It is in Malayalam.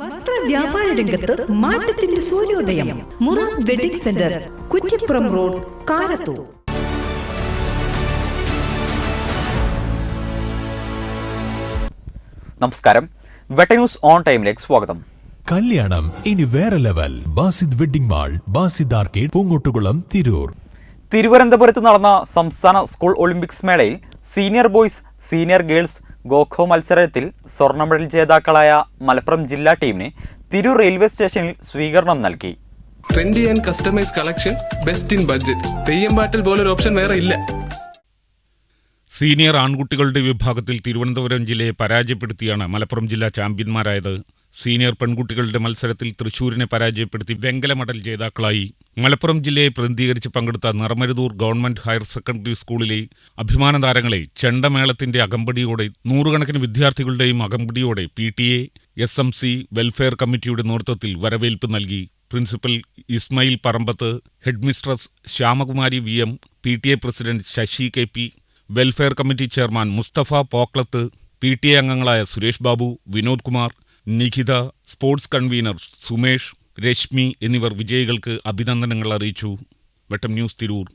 വസ്ത്ര വ്യാപാര രംഗത്ത് മാറ്റത്തിന്റെ സൂര്യോദയം. Mura wedding centre Kuttippuram road Karathur. നമസ്കാരം. വെട്ടന്യൂസ് ഓൺ ടൈമിലേക്ക് സ്വാഗതം. കല്യാണം ഇനി വേറെ level. Basid wedding mall Basid arcade Poongottukulam Tirur. തിരുവനന്തപുരത്ത് നടന്ന സംസ്ഥാന സ്കൂൾ ഒളിമ്പിക്സ് മേളയിൽ senior boys senior girls kho kho മത്സരത്തിൽ സ്വർണ മെഡൽ ജേതാക്കളായ മലപ്പുറം ജില്ലാ ടീമിന് തിരൂർ റെയിൽവേ സ്റ്റേഷനിൽ സ്വീകരണം നൽകി. Trendy and customise collection best in budget Theyyam പാട്ടിൽ പോലൊരു ഓപ്ഷൻ വേറെ ഇല്ല. സീനിയർ ആൺകുട്ടികളുടെ വിഭാഗത്തിൽ തിരുവനന്തപുരം ജില്ലയെ പരാജയപ്പെടുത്തിയാണ് മലപ്പുറം ജില്ലാ ചാമ്പ്യന്മാരായത്. സീനിയർ പെൺകുട്ടികളുടെ മത്സരത്തിൽ തൃശൂരിനെ പരാജയപ്പെടുത്തി വെങ്കല മെഡൽ ജേതാക്കളായി. മലപ്പുറം ജില്ലയെ പ്രതിനിധീകരിച്ച് പങ്കെടുത്ത നിറമരുതൂർ ഗവൺമെന്റ് ഹയർ സെക്കൻഡറി സ്കൂളിലെ അഭിമാന താരങ്ങളെ ചെണ്ടമേളത്തിന്റെ അകമ്പടിയോടെ നൂറുകണക്കിന് വിദ്യാർത്ഥികളുടെയും അകമ്പടിയോടെ P T A S M C welfare കമ്മിറ്റിയുടെ നേതൃത്വത്തിൽ വരവേൽപ്പ് നൽകി. Principal Ismail Parambath headmistress Shyamakumari V M P T A president Sasi K P welfare committee chairman Mustafa Poklath P T A അംഗങ്ങളായ സുരേഷ് ബാബു വിനോദ് കുമാർ നിഖിത സ്പോർട്സ് കൺവീനർ സുമേഷ് രശ്മി എന്നിവർ വിജയികൾക്ക് അഭിനന്ദനങ്ങൾ അറിയിച്ചു. വെട്ടം ന്യൂസ് തിരൂർ.